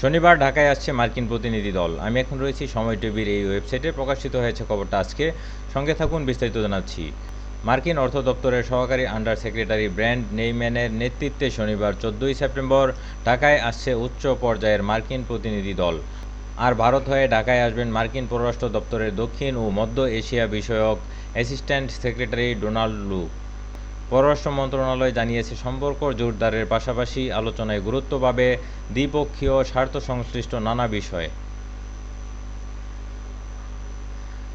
শনিবার ঢাকায় আসছে মার্কিন প্রতিনিধি দল। আমি এখন রয়েছি সময় টিভির এই ওয়েবসাইটে। প্রকাশিত হয়েছে খবরটা আজকে। সঙ্গে থাকুন, বিস্তারিত জানাচ্ছি। মার্কিন অর্থ দপ্তরের সহকারী আন্ডার সেক্রেটারি ব্র্যান্ড নেইম্যানের নেতৃত্বে শনিবার চোদ্দোই সেপ্টেম্বর ঢাকায় আসছে উচ্চ পর্যায়ের মার্কিন প্রতিনিধি দল। আর ভারত হয়ে ঢাকায় আসবেন মার্কিন পররাষ্ট্র দপ্তরের দক্ষিণ ও মধ্য এশিয়া বিষয়ক অ্যাসিস্ট্যান্ট সেক্রেটারি ডোনাল্ড লু পররাষ্ট্র মন্ত্রণালয় জানিয়েছে, সম্পর্ক জোরদারের পাশাপাশি আলোচনায় গুরুত্ব পাবে দ্বিপক্ষীয় স্বার্থ সংশ্লিষ্ট নানা বিষয়ে।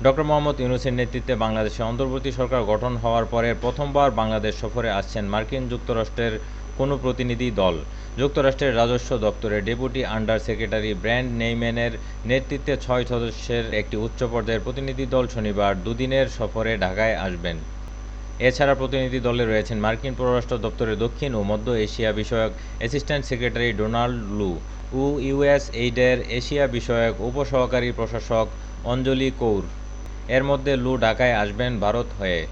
ডক্টর মোহাম্মদ ইউনুসের নেতৃত্বে বাংলাদেশে অন্তর্বর্তী সরকার গঠন হওয়ার পরে প্রথমবার বাংলাদেশ সফরে আসছেন মার্কিন যুক্তরাষ্ট্রের কোনো প্রতিনিধি দল। যুক্তরাষ্ট্রের রাজস্ব দপ্তরের ডেপুটি আন্ডার সেক্রেটারি ব্র্যান্ড নেইম্যানের নেতৃত্বে ছয় সদস্যের একটি উচ্চ পর্যায়ের প্রতিনিধি দল শনিবার দুদিনের সফরে ঢাকায় আসবেন। এছাড়া প্রতিনিধি দলে রয়েছেন মার্কিন পররাষ্ট্র দপ্তরের দক্ষিণ ও মধ্য এশিয়া বিষয়ক অ্যাসিস্ট্যান্ট সেক্রেটারি ডোনাল্ড লু ও ইউএস এইডের এশিয়া বিষয়ক উপসহকারী প্রশাসক অঞ্জলি কৌর। এর মধ্যে লু ঢাকায় আসবেন ভারত হয়ে।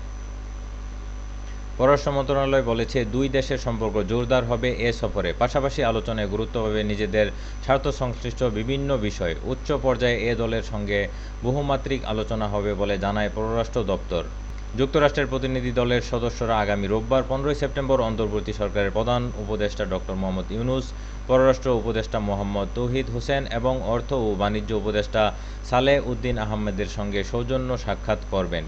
পররাষ্ট্র মন্ত্রণালয় বলেছে, দুই দেশের সম্পর্ক জোরদার হবে এ সফরে। পাশাপাশি আলোচনায় গুরুত্ব পাবে নিজেদের স্বার্থ সংশ্লিষ্ট বিভিন্ন বিষয়। উচ্চ পর্যায়ে এ দলের সঙ্গে বহুমাত্রিক আলোচনা হবে বলে জানায় পররাষ্ট্র দপ্তর। যুক্তরাষ্ট্রের প্রতিনিধি দলের সদস্যরা আগামী রোববার পনেরোই সেপ্টেম্বর অন্তর্বর্তী সরকারের প্রধান উপদেষ্টা ডক্টর মোহাম্মদ ইউনুস, পররাষ্ট্র উপদেষ্টা মোহাম্মদ তৌহিদ হোসেন এবং অর্থ ও বাণিজ্য উপদেষ্টা সালেহ উদ্দিন আহমেদের সঙ্গে সৌজন্য সাক্ষাৎ করবেন।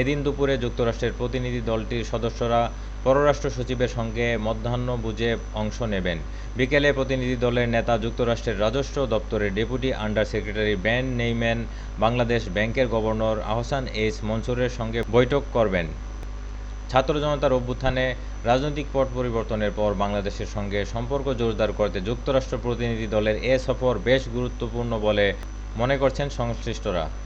এদিন দুপুরে যুক্তরাষ্ট্রের প্রতিনিধি দলটির সদস্যরা পররাষ্ট্র সচিবের সঙ্গে মধ্যাহ্ন মধ্যাহ্নভোজে অংশ নেবেন। বিকেলে প্রতিনিধি দলের নেতা যুক্তরাষ্ট্রের রাজস্ব দপ্তরের deputy under secretary ban Neiman, Bangladesh ব্যাংকের গভর্নর আহসান এইচ মনসুরের সঙ্গে বৈঠক করবেন। ছাত্র জনতার অভ্যুত্থানে রাজনৈতিক পট পরিবর্তনের পর বাংলাদেশের সঙ্গে সম্পর্ক জোরদার করতে যুক্তরাষ্ট্র প্রতিনিধি দলের এ সফর বেশ গুরুত্বপূর্ণ বলে মনে করছেন সংশ্লিষ্টরা।